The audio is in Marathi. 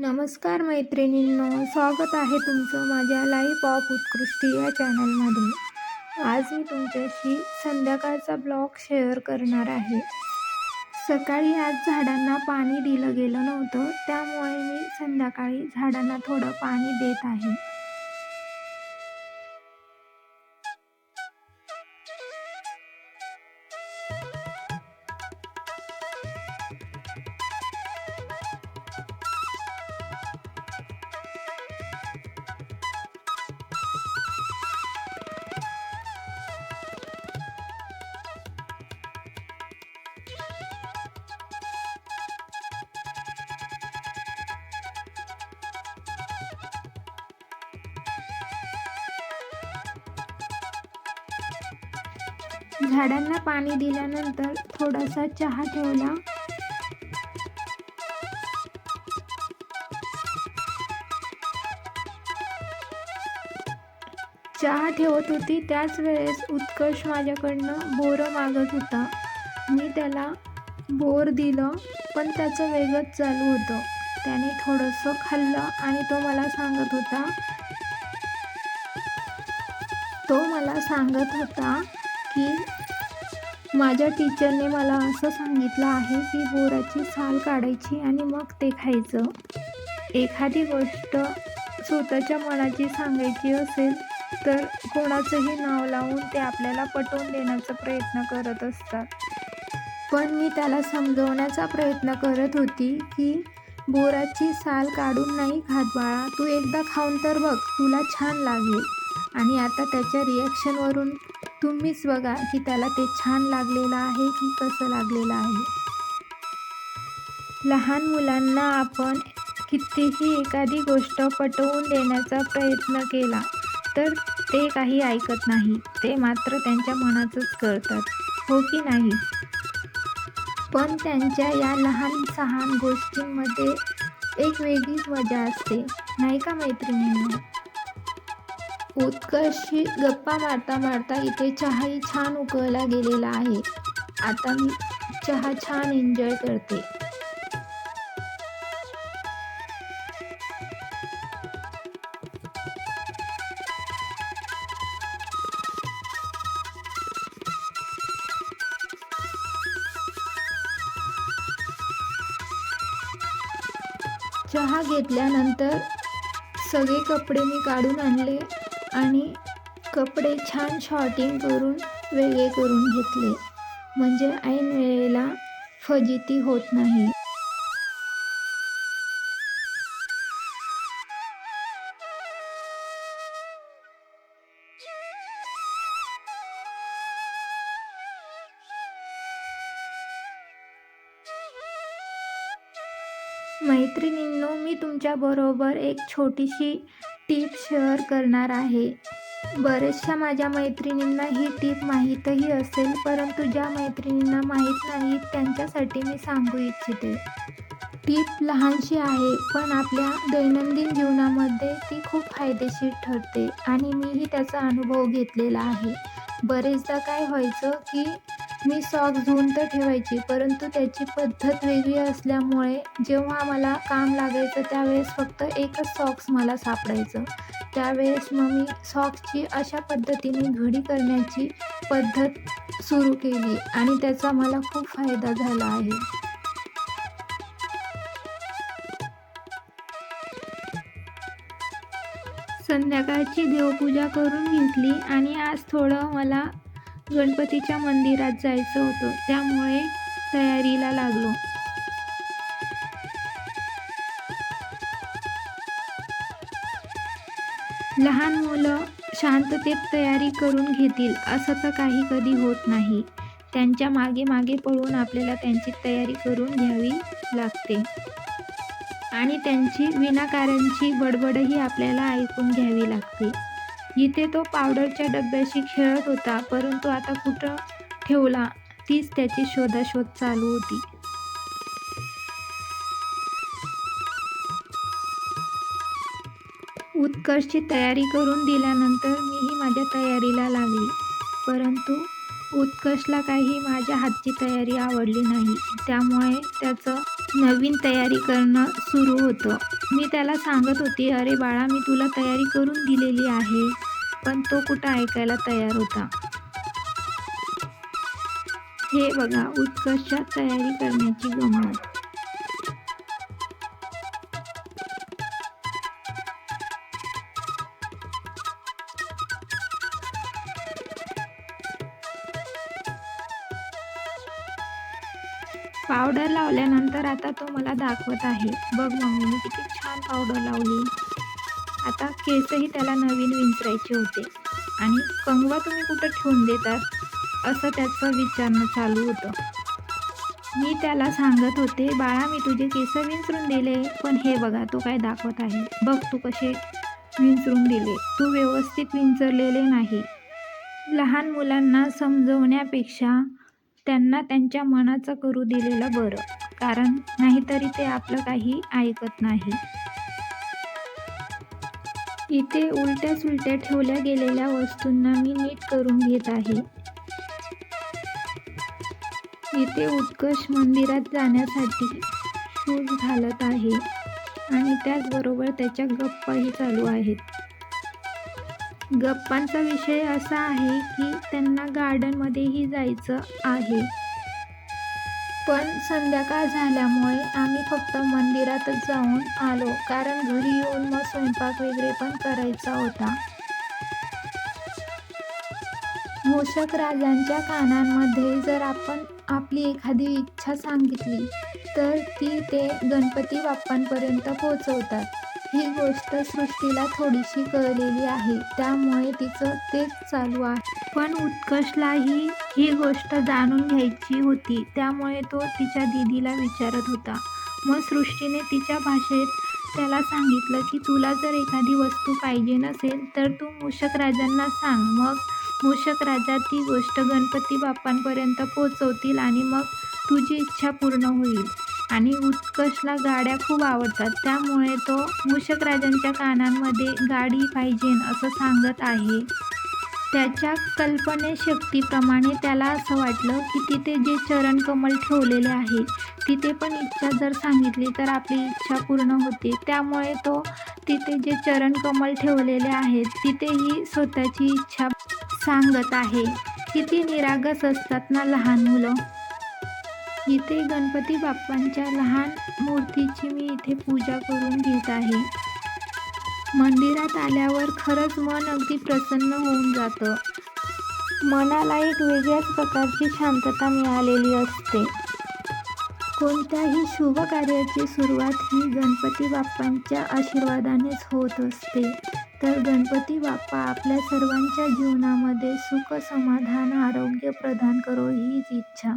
नमस्कार मैत्रिणींनो स्वागत आहे तुमचं माझ्या लाईफ ऑफ उत्कृष्टी या चॅनलमध्ये आज मी तुमच्याशी संध्याकाळचा ब्लॉग शेअर करणार आहे. सकाळी आज झाडांना पाणी दिलं गेलं नव्हतं त्यामुळे मी संध्याकाळी झाडांना थोडं पाणी देत आहे. झाडांना पाणी दिल्यानंतर थोडासा चहा ठेवला. चहा ठेवत होती. त्याच वेळेस उत्कर्ष माझ्याकडनं बोरं मागत होता. मी त्याला बोर दिलं पण त्याचं वेगच चालू होतं. त्याने थोडंसं खाल्लं आणि तो मला सांगत होता. तो मला सांगत होता की माझ्या टीचरने मला असं सांगितलं आहे की बोराची साल काढायची आणि मग ते खायचं. एखादी गोष्ट स्वतःच्या मनाची सांगायची असेल तर कोणाचंही नाव लावून ते आपल्याला पटवून देण्याचा प्रयत्न करत असतात. पण मी त्याला समजवण्याचा प्रयत्न करत होती की बोराची साल काढून नाही खात बाळा तू एकदा खाऊन तर बघ तुला छान लागेल. आणि आता त्याच्या रिॲक्शनवरून तुम्हीच बघा की त्याला ते छान लागलेलं आहे की कसं लागलेलं आहे. लहान मुलांना आपण कितीही एखादी गोष्ट पटवून देण्याचा प्रयत्न केला तर ते काही ऐकत नाही. ते मात्र त्यांच्या मनाचंच करतात हो की नाही? पण त्यांच्या या लहान सहान गोष्टींमध्ये एक वेगळीच मजा असते. नाही का मैत्रिणींना? उत्कर्षी गप्पा मारता मारता इथे चहाही छान उकळला गेलेला आहे. आता मी चहा छान एन्जॉय करते. चहा घेतल्यानंतर सगळे कपडे मी काढून आणले. आणि कपडे छान शॉर्टिंग करून वेगळे करून घेतले. म्हणजे ऐन वेळेला फजिती होत नाही. मैत्रिणींनो मी तुमच्याबरोबर एक छोटीशी टीप शेअर करणार आहे. बऱ्याचशा माझ्या मैत्रिणींना ही टीप माहीतही असेल परंतु ज्या मैत्रिणींना माहीत नाही त्यांच्यासाठी मी सांगू इच्छिते. टीप लहानशी आहे पण आपल्या दैनंदिन जीवनामध्ये ती खूप फायदेशीर ठरते आणि मीही त्याचा अनुभव घेतलेला आहे. बरेचदा काय व्हायचं की मी सॉक्स धुवून तर ठेवायची परंतु त्याची पद्धत वेगळी असल्यामुळे जेव्हा मला काम लागायचं त्यावेळेस फक्त एकच सॉक्स मला सापडायचं. त्यावेळेस मग मी सॉक्सची अशा पद्धतीने घडी करण्याची पद्धत सुरू केली आणि त्याचा मला खूप फायदा झाला आहे. संध्याकाळची देवपूजा करून घेतली आणि आज थोडं मला गणपतीच्या मंदिरात जायचं होतं. त्यामुळे तयारीला लागलो. लहान मुलं शांततेत तयारी करून घेतील असं तर काही कधी होत नाही. त्यांच्या मागे मागे पळून आपल्याला त्यांची तयारी करून घ्यावी लागते. आणि त्यांची विनाकारांची बडबडही आपल्याला ऐकून घ्यावी लागते. इथे तो पावडरच्या डब्याशी खेळत होता परंतु आता कुठं ठेवला? तीच त्याची शोधाशोध चालू होती. उत्कर्षची तयारी करून दिल्यानंतर मीही माझ्या तयारीला लागली परंतु उत्कर्षला काही माझ्या हातची तयारी आवडली नाही. त्यामुळे त्याचं नवीन तयारी करणं सुरू होतं. मी त्याला सांगत होती अरे बाळा मी तुला तयारी करून दिलेली आहे. पण तो कुठं ऐकायला तयार होता? हे बघा उत्कर्षात तयारी करण्याची गंमत पावडर लावल्यानंतर आता तो मला दाखवत आहे. बघ मी किती छान पावडर लावली. आता केसही त्याला नवीन विंचरायचे होते. आणि कंगवा तुम्ही कुठं ठेवून देतात? असं त्याचं विचारणं चालू होतं. मी त्याला सांगत होते बाळा मी तुझे केस विंचरून दिले पण हे बघा तो काय दाखवत आहे. बघ तू कसे विंचरून दिले. तू व्यवस्थित विंचरलेले नाही. लहान मुलांना समजवण्यापेक्षा त्यांना त्यांच्या मनाचं करू दिलेलं बरं कारण नाहीतरी ते आपलं काही ऐकत नाही. इथे उलट्या सुलट्या ठेवल्या गेलेल्या वस्तूंना मी नीट करून घेत आहे. इथे उत्कर्ष मंदिरात जाण्यासाठी शूज घालत आहे आणि त्याचबरोबर त्याच्या गप्पाही चालू आहेत. गप्पांचा विषय असा आहे की त्यांना गार्डनमध्येही जायचं आहे. पण संध्याकाळ झाल्यामुळे आम्ही फक्त मंदिरातच जाऊन आलो कारण घरी येऊन मग स्वयंपाक वगैरे पण करायचा होता. मूषक राजांच्या कानांमध्ये जर आपण आपली एखादी इच्छा सांगितली तर ती ते गणपती बाप्पांपर्यंत पोहोचवतात. ही गोष्ट सृष्टीला थोडीशी कळलेली आहे. त्यामुळे तिचं तेच चालू आहे. पण उत्कर्षलाही ही गोष्ट जाणून घ्यायची होती. त्यामुळे तो तिच्या दीदीला विचारत होता. मग सृष्टीने तिच्या भाषेत त्याला सांगितलं की तुला जर एखादी वस्तू पाहिजे नसेल तर तू मूषक राजांना सांग. मग मूषक राजा ती गोष्ट गणपती बाप्पांपर्यंत पोचवतील आणि मग तुझी इच्छा पूर्ण होईल. आणि उत्कर्षला गाड्या खूप आवडतात. त्यामुळे तो मूषक राजांच्या कानांमध्ये गाडी पाहिजे असं सांगत आहे. त्याच्या कल्पनेशक्तीप्रमाणे त्याला असं वाटलं की तिथे जे चरणकमल ठेवलेले आहे तिथे पण इच्छा जर सांगितली तर आपली इच्छा पूर्ण होते. त्यामुळे तो तिथे जे चरणकमल ठेवलेले आहेत तिथेही स्वतःची इच्छा सांगत आहे. किती निरागस असतात ना लहान मुलं. इथे गणपती बाप्पांच्या लहान मूर्तीची मी इथे पूजा करून घेत आहे. मंदिरात आल्यावर खरंच मन अगदी प्रसन्न होऊन जातं. मनाला एक वेगळ्याच प्रकारची शांतता मिळालेली असते. कोणत्याही शुभ कार्याची सुरुवात ही गणपती बाप्पांच्या आशीर्वादानेच होत असते. तर गणपती बाप्पा आपल्या सर्वांच्या जीवनामध्ये सुख समाधान आरोग्य प्रदान करो हीच इच्छा.